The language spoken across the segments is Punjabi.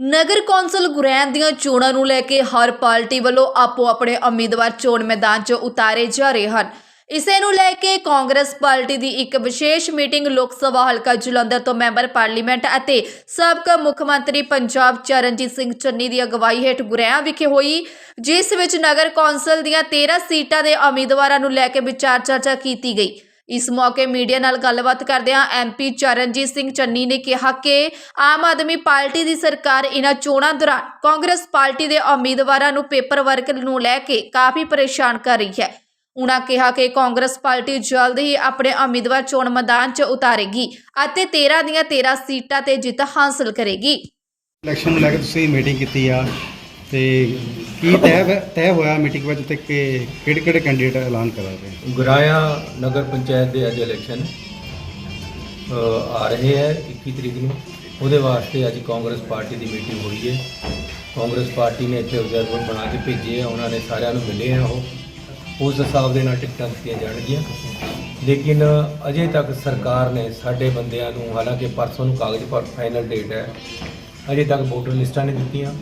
ਨਗਰ ਕੌਂਸਲ ਗੁਰੈਣ ਦੀਆਂ ਚੋਣਾਂ ਨੂੰ ਲੈ ਕੇ ਹਰ ਪਾਰਟੀ ਵੱਲੋਂ ਆਪੋ ਆਪਣੇ ਉਮੀਦਵਾਰ ਚੋਣ ਮੈਦਾਨ 'ਚ ਉਤਾਰੇ ਜਾ ਰਹੇ ਹਨ। ਇਸੇ ਨੂੰ ਲੈ ਕੇ ਕਾਂਗਰਸ ਪਾਰਟੀ ਦੀ ਇੱਕ ਵਿਸ਼ੇਸ਼ ਮੀਟਿੰਗ ਲੋਕ ਸਭਾ ਹਲਕਾ ਜਲੰਧਰ ਤੋਂ ਮੈਂਬਰ ਪਾਰਲੀਮੈਂਟ ਅਤੇ ਸਾਬਕਾ ਮੁੱਖ ਮੰਤਰੀ ਪੰਜਾਬ ਚਰਨਜੀਤ ਸਿੰਘ ਚੰਨੀ ਦੀ ਅਗਵਾਈ ਹੇਠ ਗੁਰੈਆਂ ਵਿਖੇ ਹੋਈ, ਜਿਸ ਵਿੱਚ ਨਗਰ ਕੌਂਸਲ ਦੀਆਂ 13 ਸੀਟਾਂ ਦੇ ਉਮੀਦਵਾਰਾਂ ਨੂੰ ਲੈ ਕੇ ਵਿਚਾਰ ਚਰਚਾ ਕੀਤੀ ਗਈ। ਇਸ ਮੌਕੇ ਮੀਡੀਆ ਨਾਲ ਗੱਲਬਾਤ ਕਰਦਿਆਂ ਐਮਪੀ ਚਰਨਜੀਤ ਸਿੰਘ ਚੰਨੀ ਨੇ ਕਿਹਾ ਕਿ ਆਮ ਆਦਮੀ ਪਾਰਟੀ ਦੀ ਸਰਕਾਰ ਇਹਨਾਂ ਚੋਣਾਂ ਦੌਰਾਨ ਕਾਂਗਰਸ ਪਾਰਟੀ ਦੇ ਉਮੀਦਵਾਰਾਂ ਨੂੰ ਪੇਪਰ ਵਰਕ ਨੂੰ ਲੈ ਕੇ ਕਾਫੀ ਪਰੇਸ਼ਾਨ ਕਰ ਰਹੀ ਹੈ। ਉਨ੍ਹਾਂ ਕਿਹਾ ਕਿ ਕਾਂਗਰਸ ਪਾਰਟੀ ਜਲਦ ਹੀ ਆਪਣੇ ਉਮੀਦਵਾਰ ਚੋਣ ਮੈਦਾਨ 'ਚ ਉਤਾਰੇਗੀ ਅਤੇ 13 ਦੀਆਂ 13 ਸੀਟਾਂ ਤੇ ਜਿੱਤ ਹਾਸਲ ਕਰੇਗੀ। ਇਲੈਕਸ਼ਨ ਨੂੰ ਲੈ ਕੇ ਤੁਸੀਂ ਮੀਟਿੰਗ ਕੀਤੀ ਆ। ਤੇ ਕੀ ਤੈਅ ਤੈਅ ਹੋਇਆ ਮੀਟਿੰਗ ਵਿੱਚ ਤੇ ਕਿ ਕਿਹੜੇ ਕਿਹੜੇ ਕੈਂਡੀਡੇਟ ਐਲਾਨ ਕਰਾ ਰਹੇ? ਗੁਰਾਇਆ ਨਗਰ ਪੰਚਾਇਤ ਦੇ ਅੱਜ ਇਲੈਕਸ਼ਨ ਆ ਰਹੇ ਹੈ 21 ਤਰੀਕ ਨੂੰ। ਉਹਦੇ ਵਾਸਤੇ ਅੱਜ ਕਾਂਗਰਸ ਪਾਰਟੀ ਦੀ ਮੀਟਿੰਗ ਹੋਈ ਹੈ। ਕਾਂਗਰਸ ਪਾਰਟੀ ਨੇ ਇੱਥੇ ਆਬਜ਼ਰਵਰ ਬਣਾ ਕੇ ਭੇਜੇ ਆ, ਉਹਨਾਂ ਨੇ ਸਾਰਿਆਂ ਨੂੰ ਮਿਲੇ ਆ ਉਹ। ਉਸ ਹਿਸਾਬ ਦੇ ਨਾਲ ਟਿਕਟਾਂ ਦਿੱਤੀਆਂ ਜਾਣਗੀਆਂ। ਲੇਕਿਨ ਅਜੇ ਤੱਕ ਸਰਕਾਰ ਨੇ ਸਾਡੇ ਬੰਦਿਆਂ ਨੂੰ, ਹਾਲਾਂਕਿ ਪਰਸੋਂ ਨੂੰ ਕਾਗਜ਼ ਪਰ ਫਾਈਨਲ ਡੇਟ ਹੈ, ਅਜੇ ਤੱਕ ਵੋਟਰ ਲਿਸਟਾਂ ਨਹੀਂ ਦਿੱਤੀਆਂ।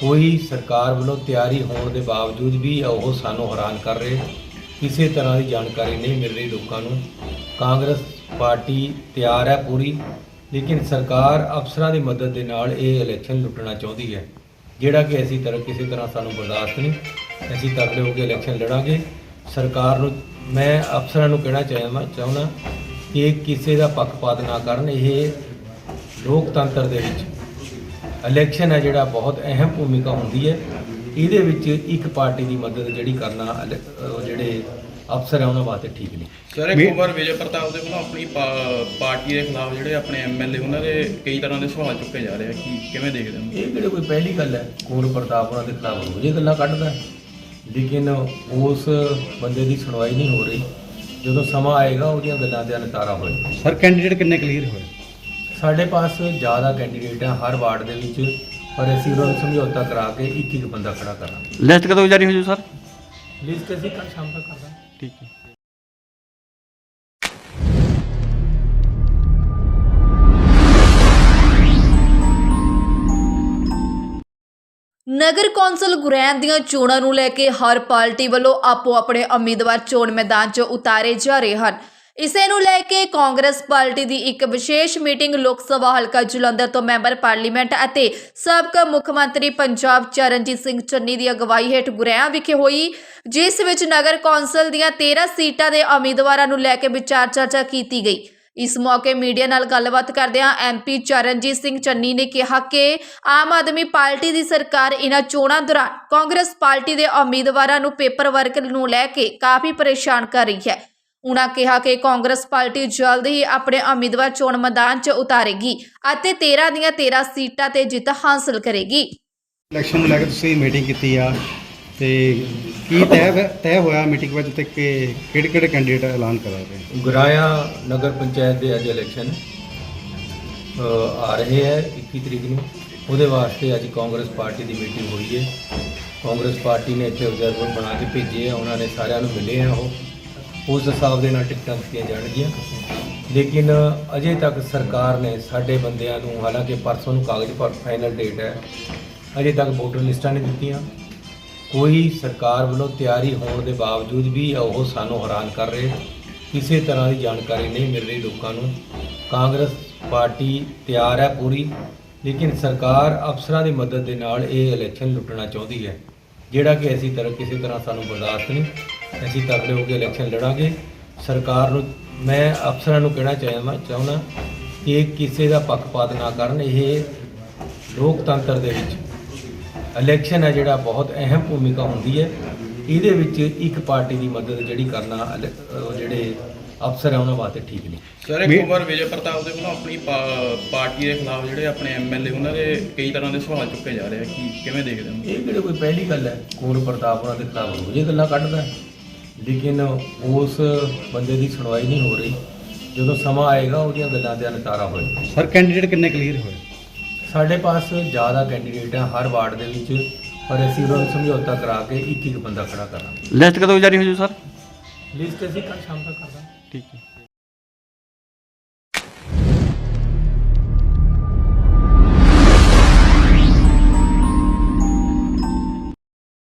ਕੋਈ ਸਰਕਾਰ ਵੱਲੋਂ ਤਿਆਰੀ ਹੋਣ ਦੇ ਬਾਵਜੂਦ ਵੀ ਉਹ ਸਾਨੂੰ ਹੈਰਾਨ ਕਰ ਰਹੇ ਕਿਸੇ ਤਰ੍ਹਾਂ ਦੀ ਜਾਣਕਾਰੀ ਨਹੀਂ ਮਿਲ ਰਹੀ ਲੋਕਾਂ ਨੂੰ। ਕਾਂਗਰਸ ਪਾਰਟੀ ਤਿਆਰ ਹੈ ਪੂਰੀ, ਲੇਕਿਨ ਸਰਕਾਰ ਅਫਸਰਾਂ ਦੀ ਮਦਦ ਦੇ ਨਾਲ ਇਹ ਇਲੈਕਸ਼ਨ ਲੁੱਟਣਾ ਚਾਹੁੰਦੀ ਹੈ, ਜਿਹੜਾ ਕਿ ਅਸੀਂ ਤਰ੍ਹਾਂ ਕਿਸੇ ਤਰ੍ਹਾਂ ਸਾਨੂੰ ਬਰਦਾਸ਼ਤ ਨਹੀਂ। ਅਸੀਂ ਤਕੜੇ ਹੋ ਕੇ ਇਲੈਕਸ਼ਨ ਲੜਾਂਗੇ। ਸਰਕਾਰ ਨੂੰ, ਮੈਂ ਅਫਸਰਾਂ ਨੂੰ ਕਹਿਣਾ ਚਾਹੁੰਦਾ ਚਾਹੁੰਦਾ ਕਿ ਕਿਸੇ ਦਾ ਪੱਖਪਾਤ ਨਾ ਕਰਨ, ਇਹ ਲੋਕਤੰਤਰ ਦੇ ਵਿੱਚ ਇਲੈਕਸ਼ਨ ਹੈ ਜਿਹੜਾ ਬਹੁਤ ਅਹਿਮ ਭੂਮਿਕਾ ਹੁੰਦੀ ਹੈ। ਇਹਦੇ ਵਿੱਚ ਇੱਕ ਪਾਰਟੀ ਦੀ ਮਦਦ ਜਿਹੜੀ ਕਰਨਾ ਅਹ ਜਿਹੜੇ ਅਫਸਰ ਹੈ ਉਹਨਾਂ ਵਾਸਤੇ ਠੀਕ ਨਹੀਂ। ਸਰ ਇੱਕ ਵਾਰ ਵਿਜੇ ਪ੍ਰਤਾਪ ਦੇ ਵੱਲੋਂ ਆਪਣੀ ਪਾ- ਪਾਰਟੀ ਦੇ ਖਿਲਾਫ ਜਿਹੜੇ ਆਪਣੇ ਐਮਐਲਏ ਉਹਨਾਂ ਦੇ ਕਈ ਤਰ੍ਹਾਂ ਦੇ ਸਵਾਲ ਚੁੱਕੇ ਜਾ ਰਹੇ ਆ ਕਿ ਕਿਵੇਂ ਦੇਖਦੇ ਹੋ? ਇਹ ਕਿਹੜੇ ਕੋਈ ਪਹਿਲੀ ਗੱਲ ਹੈ ਕੋਰ ਪ੍ਰਤਾਪ ਉਹਨਾਂ ਦੇ ਖਿਲਾਫ ਰੋਜ਼ ਇਹ ਗੱਲਾਂ ਕੱਢਦਾ ਹੈ। ਲੇਕਿਨ ਉਸ ਬੰਦੇ ਦੀ ਸੁਣਵਾਈ ਨਹੀਂ ਹੋ ਰਹੀ। ਜਦੋਂ ਸਮਾਂ ਆਏਗਾ ਉਹਦੀਆਂ ਗੱਲਾਂ ਦਾ ਨਿਤਾਰਾ ਹੋਏਗਾ ਸਰ ਕੈਂਡੀਡੇਟ ਕਿੰਨੇ ਕਲੀਅਰ ਹੋਏ? ਸਾਡੇ ਪਾਸ ਜ਼ਿਆਦਾ ਕੈਂਡੀਡੇਟ ਹੈ ਹਰ ਵਾਰਡ ਦੇ ਵਿੱਚ ਪਰ ਅਸੀਂ ਉਹਨਾਂ ਨੂੰ ਸਮਝੌਤਾ ਕਰਾ ਕੇ ਇੱਕ ਇੱਕ ਬੰਦਾ ਖੜਾ ਕਰਾਂਗੇ। ਲਿਸਟ ਕਦੋਂ ਜਾਰੀ ਹੋ ਜੂ ਸਰ? ਲਿਸਟ ਅਸੀਂ ਕੱਲ ਸ਼ਾਮ ਤੱਕ ਕਰਾਂਗੇ ਠੀਕ ਹੈ। ਨਗਰ ਕੌਂਸਲ ਗੁਰੈਣ ਦੀਆਂ ਚੋਣਾਂ ਨੂੰ ਲੈ ਕੇ ਹਰ ਪਾਰਟੀ ਵੱਲੋਂ ਆਪੋ ਆਪਣੇ ਉਮੀਦਵਾਰ ਚੋਣ ਮੈਦਾਨ 'ਚ ਉਤਾਰੇ ਜਾ ਰਹੇ ਹਨ। ਇਸੇ ਨੂੰ ਲੈ ਕੇ ਕਾਂਗਰਸ ਪਾਰਟੀ ਦੀ ਇੱਕ ਵਿਸ਼ੇਸ਼ ਮੀਟਿੰਗ ਲੋਕ ਸਭਾ ਹਲਕਾ ਜਲੰਧਰ ਤੋਂ ਮੈਂਬਰ ਪਾਰਲੀਮੈਂਟ ਅਤੇ ਸਾਬਕਾ ਮੁੱਖ ਮੰਤਰੀ ਪੰਜਾਬ ਚਰਨਜੀਤ ਸਿੰਘ ਚੰਨੀ ਦੀ ਅਗਵਾਈ ਹੇਠ ਗੁਰੈਆਂ ਵਿਖੇ ਹੋਈ, ਜਿਸ ਵਿੱਚ ਨਗਰ ਕੌਂਸਲ ਦੀਆਂ 13 ਸੀਟਾਂ ਦੇ ਉਮੀਦਵਾਰਾਂ ਨੂੰ ਲੈ ਕੇ ਵਿਚਾਰ ਚਰਚਾ ਕੀਤੀ ਗਈ। ਇਸ ਮੌਕੇ ਮੀਡੀਆ ਨਾਲ ਗੱਲਬਾਤ ਕਰਦਿਆਂ ਐਮਪੀ ਚਰਨਜੀਤ ਸਿੰਘ ਚੰਨੀ ਨੇ ਕਿਹਾ ਕਿ ਆਮ ਆਦਮੀ ਪਾਰਟੀ ਦੀ ਸਰਕਾਰ ਇਹਨਾਂ ਚੋਣਾਂ ਦੌਰਾਨ ਕਾਂਗਰਸ ਪਾਰਟੀ ਦੇ ਉਮੀਦਵਾਰਾਂ ਨੂੰ ਪੇਪਰ ਵਰਕ ਨੂੰ ਲੈ ਕੇ ਕਾਫੀ ਪਰੇਸ਼ਾਨ ਕਰ ਰਹੀ ਹੈ। ਉਨ੍ਹਾਂ ਕਿਹਾ ਕਿ ਕਾਂਗਰਸ ਪਾਰਟੀ ਜਲਦ ਹੀ ਆਪਣੇ ਉਮੀਦਵਾਰ ਚੋਣ ਮੈਦਾਨ 'ਚ ਉਤਾਰੇਗੀ ਅਤੇ 13 ਦੀਆਂ 13 ਸੀਟਾਂ ਤੇ ਜਿੱਤ ਹਾਸਲ ਕਰੇਗੀ। ਇਲੈਕਸ਼ਨ ਨੂੰ ਲੈ ਕੇ ਤੁਸੀਂ ਮੀਟਿੰਗ ਕੀਤੀ ਆ ਤੇ ਕੀ ਤੈਅ ਤੈਅ ਹੋਇਆ ਮੀਟਿੰਗ ਵਿੱਚ ਤੇ ਕਿ ਕਿਹੜੇ ਕਿਹੜੇ ਕੈਂਡੀਡੇਟ ਐਲਾਨ ਕਰਾ ਰਹੇ ਗੁਰਾਇਆ ਨਗਰ ਪੰਚਾਇਤ ਦੇ ਅੱਜ ਇਲੈਕਸ਼ਨ ਅ, ਆ ਰਹੇ ਹੈ 21 ਤਰੀਕ ਨੂੰ। ਉਹਦੇ ਵਾਸਤੇ ਅੱਜ ਕਾਂਗਰਸ ਪਾਰਟੀ ਦੀ ਮੀਟਿੰਗ ਹੋਈ ਹੈ। ਕਾਂਗਰਸ ਪਾਰਟੀ ਨੇ ਇੱਥੇ ਆਬਜ਼ਰਵਰ ਬਣਾ ਕੇ ਭੇਜੇ ਆ ਉਹਨਾਂ ਨੇ ਸਾਰਿਆਂ ਨੂੰ ਮਿਲੇ ਆ ਉਹ। ਉਸ ਹਿਸਾਬ ਦੇ ਨਾਲ ਟਿਕਟਾਂ ਦਿੱਤੀਆਂ ਜਾਣਗੀਆਂ। ਲੇਕਿਨ ਅਜੇ ਤੱਕ ਸਰਕਾਰ ਨੇ ਸਾਡੇ ਬੰਦਿਆਂ ਨੂੰ, ਹਾਲਾਂਕਿ ਪਰਸੋਂ ਨੂੰ ਕਾਗਜ਼ ਪਰ ਫਾਈਨਲ ਡੇਟ ਹੈ, ਅਜੇ ਤੱਕ ਵੋਟਰ ਲਿਸਟਾਂ ਨਹੀਂ ਦਿੱਤੀਆਂ। ਕੋਈ ਸਰਕਾਰ ਵੱਲੋਂ ਤਿਆਰੀ ਹੋਣ ਦੇ ਬਾਵਜੂਦ ਵੀ ਉਹ ਸਾਨੂੰ ਹੈਰਾਨ ਕਰ ਰਹੇ ਕਿਸੇ ਤਰ੍ਹਾਂ ਦੀ ਜਾਣਕਾਰੀ ਨਹੀਂ ਮਿਲ ਰਹੀ ਲੋਕਾਂ ਨੂੰ। ਕਾਂਗਰਸ ਪਾਰਟੀ ਤਿਆਰ ਹੈ ਪੂਰੀ, ਲੇਕਿਨ ਸਰਕਾਰ ਅਫਸਰਾਂ ਦੀ ਮਦਦ ਦੇ ਨਾਲ ਇਹ ਇਲੈਕਸ਼ਨ ਲੁੱਟਣਾ ਚਾਹੁੰਦੀ ਹੈ, ਜਿਹੜਾ ਕਿ ਅਸੀਂ ਤਰ੍ਹਾਂ ਕਿਸੇ ਤਰ੍ਹਾਂ ਸਾਨੂੰ ਬਰਦਾਸ਼ਤ ਨਹੀਂ। ਅਸੀਂ ਤਕੜੇ ਹੋ ਕੇ ਇਲੈਕਸ਼ਨ ਲੜਾਂਗੇ। ਸਰਕਾਰ ਨੂੰ ਮੈਂ ਅਫਸਰਾਂ ਨੂੰ ਕਹਿਣਾ ਚਾਹੁੰਦਾ ਚਾਹੁੰਦਾ ਕਿ ਕਿਸੇ ਦਾ ਪੱਖਪਾਤ ਨਾ ਕਰਨ ਇਹ ਲੋਕਤੰਤਰ ਦੇ ਵਿੱਚ। ਇਲੈਕਸ਼ਨ ਹੈ ਜਿਹੜਾ ਬਹੁਤ ਅਹਿਮ ਭੂਮਿਕਾ ਹੁੰਦੀ ਹੈ। ਇਹਦੇ ਵਿੱਚ ਇੱਕ ਪਾਰਟੀ ਦੀ ਮਦਦ ਜਿਹੜੀ ਕਰਨਾ ਜਿਹੜੇ ਅਫਸਰ ਹੈ ਉਹਨਾਂ ਵਾਸਤੇ ਠੀਕ ਨਹੀਂ। ਸਰ ਇੱਕ ਵਾਰ ਵਿਜੇ ਪ੍ਰਤਾਪ ਦੇ ਵੱਲੋਂ ਆਪਣੀ ਪਾ- ਪਾਰਟੀ ਦੇ ਖਿਲਾਫ ਜਿਹੜੇ ਆਪਣੇ ਐਮਐਲਏ ਉਹਨਾਂ ਦੇ ਕਈ ਤਰ੍ਹਾਂ ਦੇ ਸਵਾਲ ਚੁੱਕੇ ਜਾ ਰਹੇ ਆ। ਕਿ ਕਿਵੇਂ ਦੇਖਦੇ ਹੋ? ਇਹ ਕਿਹੜੇ ਕੋਈ ਪਹਿਲੀ ਗੱਲ ਹੈ? ਕੋਰ ਪ੍ਰਤਾਪ ਉਹਨਾਂ ਦੇ ਖਿਲਾਫ ਰੋਜ਼ ਇਹ ਗੱਲਾਂ ਕੱਢਦਾ ਹੈ। ਲੇਕਿਨ ਉਸ ਬੰਦੇ ਦੀ ਸੁਣਵਾਈ ਨਹੀਂ ਹੋ ਰਹੀ। ਜਦੋਂ ਸਮਾਂ ਆਏਗਾ ਉਹਦੀਆਂ ਗੱਲਾਂ ਦਾ ਨਿਤਾਰਾ ਹੋਏਗਾ। ਸਰ ਕੈਂਡੀਡੇਟ ਕਿੰਨੇ ਕਲੀਅਰ ਹੋਏ? ਸਾਡੇ ਪਾਸ ਜ਼ਿਆਦਾ ਕੈਂਡੀਡੇਟ ਹੈ ਹਰ ਵਾਰਡ ਦੇ ਵਿੱਚ ਪਰ ਅਸੀਂ ਉਹਨਾਂ ਨੂੰ ਸਮਝੌਤਾ ਕਰਾ ਕੇ ਇੱਕ ਇੱਕ ਬੰਦਾ ਖੜਾ ਕਰਾਂਗੇ। ਲਿਸਟ ਕਦੋਂ ਜਾਰੀ ਹੋ ਜੂ ਸਰ? ਲਿਸਟ ਅਸੀਂ ਕੱਲ ਸ਼ਾਮ ਤੱਕ ਕਰਾਂਗੇ ਠੀਕ ਹੈ।